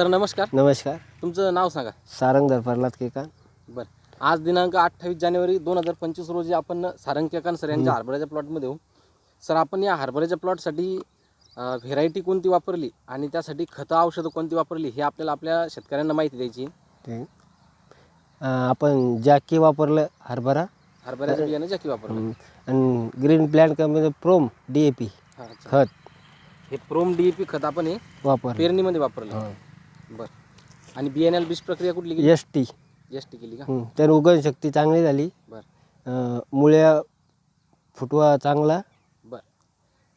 Sir नमस्कार. नमस्कार. तुमचं नाव सांगा. सारंगधर प्रल्हाद केकान. बरं. आज दिनांक अठ्ठावीस जानेवारी दोन हजार पंचवीस रोजी आपण सारंग केकान सर यांच्या हरभऱ्याच्या प्लॉटमध्ये येऊ. सर आपण या हरभऱ्याच्या प्लॉटसाठी व्हेरायटी कोणती वापरली आणि त्यासाठी खतं औषधं कोणती वापरली हे आपल्याला आपल्या शेतकऱ्यांना माहिती द्यायची. ते. आपण जॅकी वापरलं हरभरा. हरभऱ्याचं बियाणं जॅकी वापरलं. आणि ग्रीन प्लॅन कंपनीचं प्रोम डी ए पी हा, अच्छा. खत. हे प्रोम डी पी खत आपण हे वापरलं. पेरणीमध्ये वापरलं. बरं. आणि बियाण्याला बीज प्रक्रिया कुठली केली? एस टी एस टी केली का? तर उगवण शक्ती चांगली झाली. बरं. अं, मुळ्या फुटवा चांगला. बरं.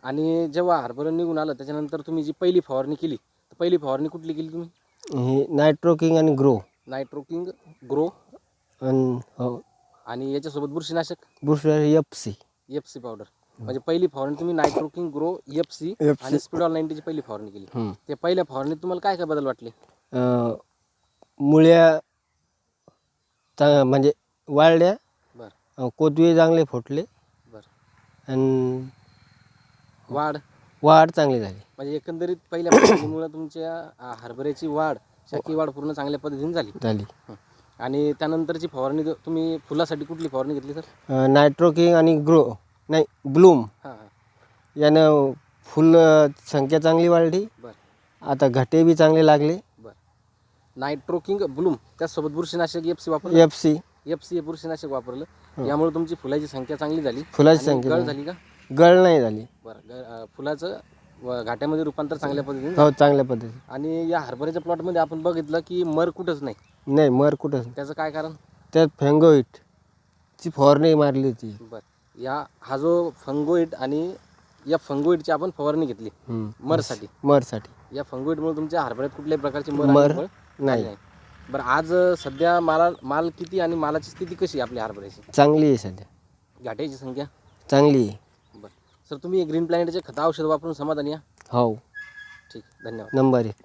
आणि जेव्हा हरभरं निघून आलं त्याच्यानंतर तुम्ही जी पहिली फवारणी केली तर पहिली फवारणी कुठली केली तुम्ही? हे नायट्रोकिंग आणि ग्रो नायट्रोकिंग ग्रो आणि हो. आणि याच्यासोबत बुरशीनाशक? Busra F C F C powder म्हणजे पहिली फवारणी तुम्ही Nitroking grow F C FC. आणि स्पीडॉल नाईन्टीची पहिली फवारणी केली. ते पहिल्या फवारणीत तुम्हाला काय काय बदल वाटले? मुळ्या चा म्हणजे वाळल्या बरं. अं, कोथवी चांगले फुटले बरं. आणि वाढ. वाढ चांगली झाली. म्हणजे एकंदरीत पहिल्या फवारणीमुळे तुमच्या हरभऱ्याची वाढ शाकी वाढ पूर्ण चांगल्या पद्धतीने झाली. झाली. हं. आणि त्यानंतरची फवारणी तुम्ही फुलासाठी कुठली फवारणी घेतली सर? नायट्रोकिंग आणि ग्रो नाही ब्लूम. हां हां. यानं फुल संख्या चांगली वाढली. बरं. आता घटे बी चांगले लागले. बरं. नायट्रोकिंग ब्लूम त्याचसोबत बुरशीनाशक एफ सी वापरलं? एफ सी एफ सी बुरशीनाशक वापरलं. यामुळे तुमची फुलाची संख्या चांगली झाली. फुलाची आणि संख्या गळ चांगली. झाली का? गळ नाही झाली. बरं ग- अं, फुलाचं व घाट्यामध्ये रूपांतर चांगल्या पद्धतीने हो चांगल्या पद्धती आणि या हरभऱ्याच्या प्लॉटमध्ये आपण बघितलं की मर कुठंच नाही. नाही मर कुठंच नाही. त्याचं काय कारण? त्यात फेंगोईट ची फवारणी मारली होती. बरं. या हा जो फंगोइट आणि या फंगोइटची आपण फवारणी घेतली. मरसाठी. मरसाठी. या फंगोइटमुळे तुमच्या हरभऱ्यात कुठल्याही प्रकारची मर नाही. बरं आज सध्या माला माल किती आणि मालाची स्थिती कशी आहे आपल्या हरभऱ्याची चांगली आहे सध्या. घाट्याची संख्या? चांगली आहे. बरं. सर तुम्ही ग्रीन प्लॅनेटचे खता औषध वापरून समाधानी या हो. ठीक धन्यवाद. नंबर एक.